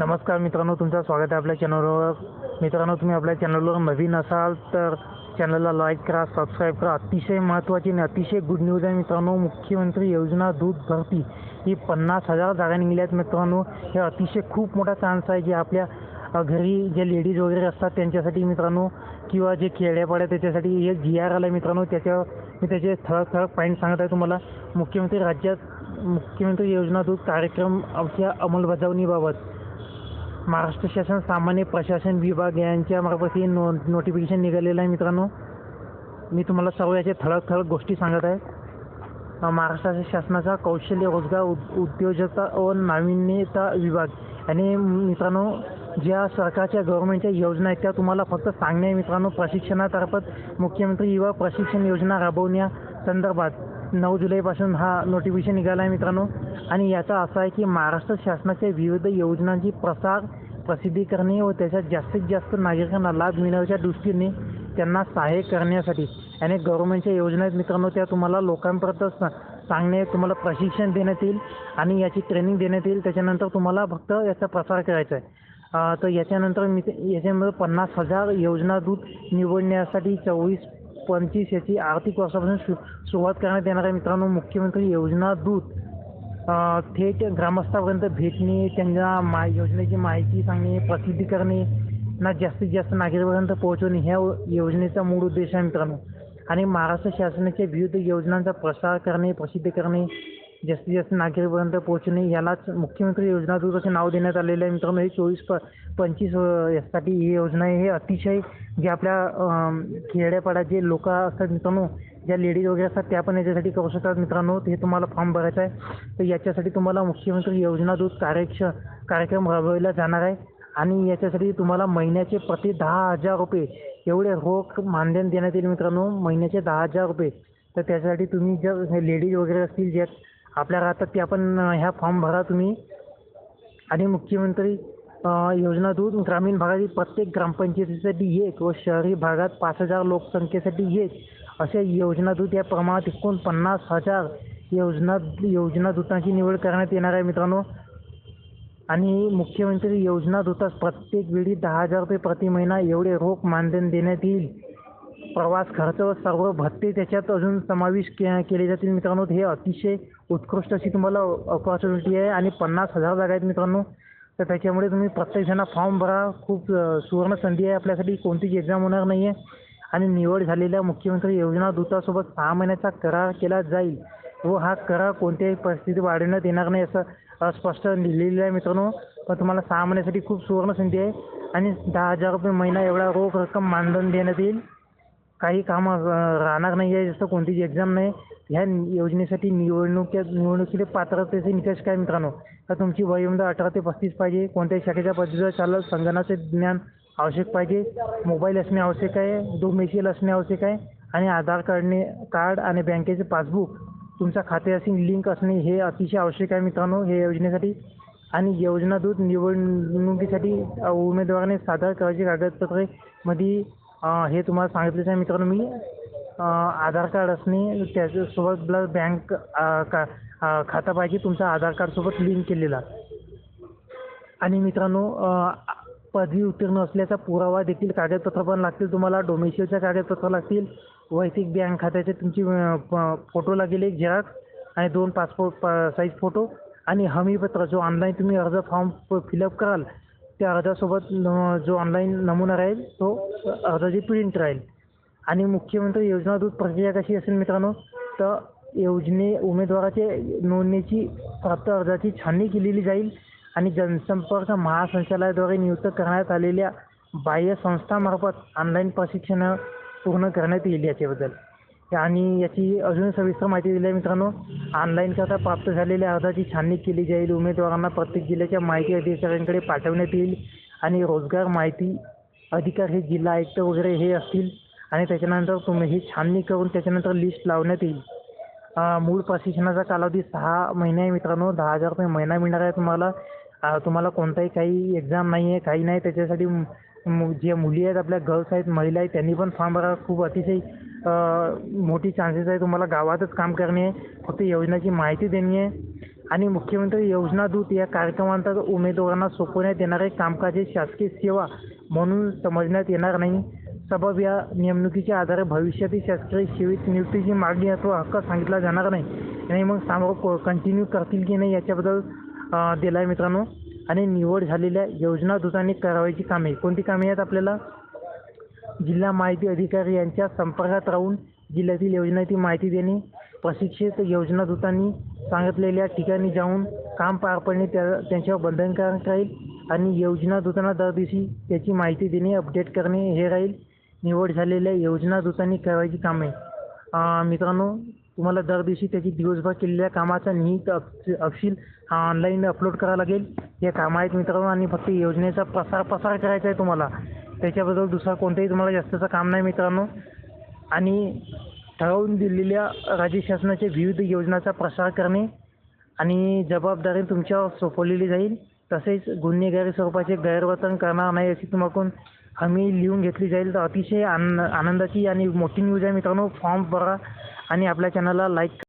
नमस्कार मित्रांनो तुमचं स्वागत आहे आपल्या चॅनलवर मित्रांनो तुम्ही आपल्या चॅनलवर नवीन असाल तर चॅनलला लाईक करा सबस्क्राईब करा. अतिशय महत्त्वाची आणि अतिशय गुड न्यूज आहे मित्रांनो मुख्यमंत्री योजना दूध भरती. ही पन्नास हजार जागा निघाल्या आहेत मित्रांनो. हे अतिशय खूप मोठा चान्स आहे जे आपल्या घरी जे लेडीज वगैरे असतात त्यांच्यासाठी मित्रांनो किंवा जे खेड्यापाड्या त्याच्यासाठी एक जी आर आलं आहे मित्रांनो त्याच्यावर मी त्याचे ठळक ठळक पॉईंट सांगत आहे तुम्हाला. मुख्यमंत्री राज्यात मुख्यमंत्री योजना दूध कार्यक्रम च्या अंमलबजावणीबाबत. महाराष्ट्र शासन सामान्य प्रशासन विभाग यांच्या मार्फत हे नो नोटिफिकेशन निघालेलं आहे मित्रांनो. मी तुम्हाला सर्व याचे ठळक ठळक गोष्टी सांगत आहे. महाराष्ट्र शासनाचा कौशल्य रोजगार उद उद्योजकता व नाविन्यता विभाग आणि मित्रांनो ज्या सरकारच्या गव्हर्नमेंटच्या योजना आहेत त्या तुम्हाला फक्त सांगणे मित्रांनो. प्रशिक्षणातर्फत मुख्यमंत्री युवा प्रशिक्षण योजना राबवण्या संदर्भात नऊ जुलैपासून हा नोटिफिकेशन निघाला आहे मित्रांनो. आणि याचा असा आहे की महाराष्ट्र शासनाच्या विविध योजनांची प्रसार प्रसिद्धी करणे व त्याच्यात जास्तीत जास्त नागरिकांना लाभ मिळण्याच्या दृष्टीने त्यांना सहाय्य करण्यासाठी. आणि गव्हर्नमेंटच्या योजना आहेत मित्रांनो त्या तुम्हाला लोकांपर्यंत सांगणे तुम्हाला प्रशिक्षण देण्यात येईल आणि याची ट्रेनिंग देण्यात येईल. त्याच्यानंतर तुम्हाला फक्त याचा प्रसार करायचा आहे. तर याच्यानंतर मी याच्यामध्ये पन्नास हजार योजना दूत निवडण्यासाठी चोवीस पंचवीस याची आर्थिक वर्षापासून सु सुरुवात करण्यात येणार आहे मित्रांनो. मुख्यमंत्री योजना दूत थेट ग्रामस्थापर्यंत भेटणे त्यांना मा योजनेची माहिती सांगणे प्रसिद्धी करणे ना जास्तीत जास्त नागरिकांपर्यंत पोहोचवणे ह्या योजनेचा मूळ उद्देश आहे मित्रांनो. आणि महाराष्ट्र शासनाच्या विविध योजनांचा प्रसार करणे प्रसिद्ध करणे जास्तीत जास्त नागरिकांपर्यंत पोहोचणे यालाच मुख्यमंत्री योजना दूत असे नाव देण्यात आलेलं आहे मित्रांनो. हे चोवीस प पंचवीस यासाठी ही योजना आहे. हे अतिशय जे आपल्या खेड्यापाड्यात जे लोक असतात मित्रांनो ज्या लेडीज वगैरे असतात त्या पण याच्यासाठी करू शकतात. मित्रांनो हे तुम्हाला फॉर्म भरायचा आहे. तर याच्यासाठी तुम्हाला मुख्यमंत्री योजना दूत कार्यक्ष कार्यक्रम राबवला जाणार आहे. आणि याच्यासाठी तुम्हाला महिन्याचे प्रति दहा हजार रुपये एवढे रोख मानधन देण्यात येईल मित्रांनो. महिन्याचे दहा हजार रुपये. तर त्याच्यासाठी तुम्ही जर लेडीज वगैरे असतील ज्या आपल्या राहतात त्या पण ह्या फॉर्म भरा तुम्ही. आणि मुख्यमंत्री योजना दूध ग्रामीण भागातील प्रत्येक ग्रामपंचायतीसाठी एक व शहरी भागात पाच हजार लोकसंख्येसाठी एक. अशा योजनादूत या प्रमाणात एकूण पन्नास हजार योजना योजनादूतांची निवड करण्यात येणार आहे मित्रांनो. आणि मुख्यमंत्री योजनादूतास प्रत्येक वेळी दहा हजार रुपये प्रति महिना एवढे रोख मानधन देण्यात येईल. प्रवास खर्च व सर्व भत्ते त्याच्यात अजून समावेश के केले जातील मित्रांनो. हे अतिशय उत्कृष्ट अशी तुम्हाला ऑपॉर्च्युनिटी आहे आणि पन्नास हजार जागा आहेत मित्रांनो. तर त्याच्यामुळे तुम्ही प्रत्येकजण फॉर्म भरा. खूप सुवर्ण संधी आहे आपल्यासाठी. कोणतीच एक्झाम होणार नाही आहे आणि निवड झालेल्या मुख्यमंत्री योजना दूतासोबत सहा महिन्याचा करार केला जाईल व हा करार कोणत्याही परिस्थितीत वाढवण्यात येणार नाही असं स्पष्ट लिहिलेलं आहे मित्रांनो. पण तुम्हाला सहा महिन्यासाठी खूप सुवर्ण संधी आहे आणि दहा हजार रुपये महिना एवढा रोख रक्कम मानधन देण्यात येईल. काही कामं राहणार नाही आहे जसं कोणतीच एक्झाम नाही. ह्या योजनेसाठी निवडणुक्या निवडणुकीचे पात्रतेचे निकष काय मित्रांनो? तर तुमची वयोमर्यादा अठरा ते पस्तीस पाहिजे. कोणत्याही शाखेच्या पद्धतीचं चालत संगणकाचे ज्ञान आवश्यक पाहिजे. मोबाईल असणे आवश्यक आहे डोमेशियल असणे आवश्यक आहे आणि आधार कार्डने कार्ड आणि बँकेचे पासबुक तुमच्या खात्याशी लिंक असणे हे अतिशय आवश्यक आहे मित्रांनो हे योजनेसाठी. आणि योजना दूत निवडणुकीसाठी उमेदवाराने सादर करायची कागदपत्रे मध्ये हे तुम्हाला सांगितलेच आहे मित्रांनो मी. आधार कार्ड असणे त्याच्यासोबत प्लस बँक का खाता पाहिजे तुमचा आधार कार्डसोबत लिंक केलेला. आणि मित्रांनो पदवी उत्तीर्ण असल्याचा पुरावा देखील कागदपत्र पण लागतील तुम्हाला. डोमेशियलच्या कागदपत्र लागतील. वैयक्तिक बँक खात्याचे तुमची प- फोटो लागेल एक झेरॉक्स आणि दोन पासपोर्ट साईज फोटो आणि हमीपत्र. जो ऑनलाईन तुम्ही अर्ज फॉर्म फिलअप कराल त्या अर्जासोबत जो ऑनलाईन नमुना राहील तो अर्जाची प्रिंट राहील. आणि मुख्यमंत्री योजनादूत प्रक्रिया कशी असेल मित्रांनो? तर योजने उमेदवाराचे नोंदणीची प्राप्त अर्जाची छाननी केलेली जाईल. आणि जनसंपर्क महासंचालयाद्वारे नियुक्त करण्यात आलेल्या बाह्य संस्थामार्फत ऑनलाईन प्रशिक्षण पूर्ण करण्यात येईल याच्याबद्दल. आणि याची अजून सविस्तर माहिती दिली आहे मित्रांनो ऑनलाईन करता प्राप्त झालेल्या अर्जाची छाननी केली जाईल उमेदवारांना प्रत्येक जिल्ह्याच्या माहिती अधिकाऱ्यांकडे पाठवण्यात येईल आणि रोजगार माहिती अधिकार हे जिल्हा आयुक्त वगैरे हे असतील आणि त्याच्यानंतर तुम्ही ही छाननी करून त्याच्यानंतर लिस्ट लावण्यात येईल. मूळ प्रशिक्षणाचा कालावधी सहा महिने आहे मित्रांनो दहा हजार रुपये महिना मिळणार आहे तुम्हाला. तुम्हाला कोणताही काही एक्झाम नाही आहे काही नाही. त्याच्यासाठी मु- जे मुली आहेत आपल्या गर्ल्स आहेत महिला आहेत त्यांनी पण फॉर्म भरा खूप अतिशय मोठी चान्सेस आहे तुम्हाला गावातच काम करणे आहे. फक्त योजनेची माहिती देणे आहे. आणि मुख्यमंत्री योजना दूत या कार्यक्रमांतर्गत उमेदवारांना सोपवण्यात येणारे कामकाजी शासकीय सेवा म्हणून समजण्यात येणार नाही. सबब या नेमणुकीच्या आधारे भविष्यातील शासकीय सेवेत नियुक्तीची मागणी अथवा हक्क सांगितला जाणार नाही. आणि मग सांगा कंटिन्यू करतील की नाही याच्याबद्दल दिला आहे मित्रांनो. आणि निवड झालेल्या योजना दुतांनी करावयाची कामे. कोणती कामे आहेत आपल्याला? जिल्हा माहिती अधिकारी यांच्या संपर्कात राहून जिल्ह्यातील योजनाची माहिती देणे प्रशिक्षित योजना दूतांनी सांगितलेल्या ठिकाणी जाऊन काम पार पडणे त्या त्यांच्यावर बंधनकारक राहील? आणि योजना दूतांना दर दिवशी त्याची माहिती देणे अपडेट करणे हे राहील. निवड झालेल्या योजना दूतांनी करायची कामे. मित्रांनो तुम्हाला दर दिवशी त्याची दिवसभर केलेल्या कामाचा नीट अप अपशील हा ऑनलाईन अपलोड करावा लागेल. हे काम आहेत मित्रांनो आणि फक्त योजनेचा प्रसार प्रसार करायचा आहे तुम्हाला. त्याच्याबद्दल दुसरा कोणतंही तुम्हाला जास्तचं काम नाही मित्रांनो. आणि ठरवून दिलेल्या राज्य शासनाच्या विविध योजनांचा प्रसार करणे आणि जबाबदारी तुमच्यावर सोपवलेली जाईल. तसेच गुन्हेगारी स्वरूपाचे गैरवर्तन करणार नाही अशी तुम्हाकडून हमी लिहून घेतली जाईल. तर अतिशय आन आनंदाची आणि मोठी न्यूज आहे मित्रांनो. फॉर्म भरा आणि आपल्या चॅनलला लाईक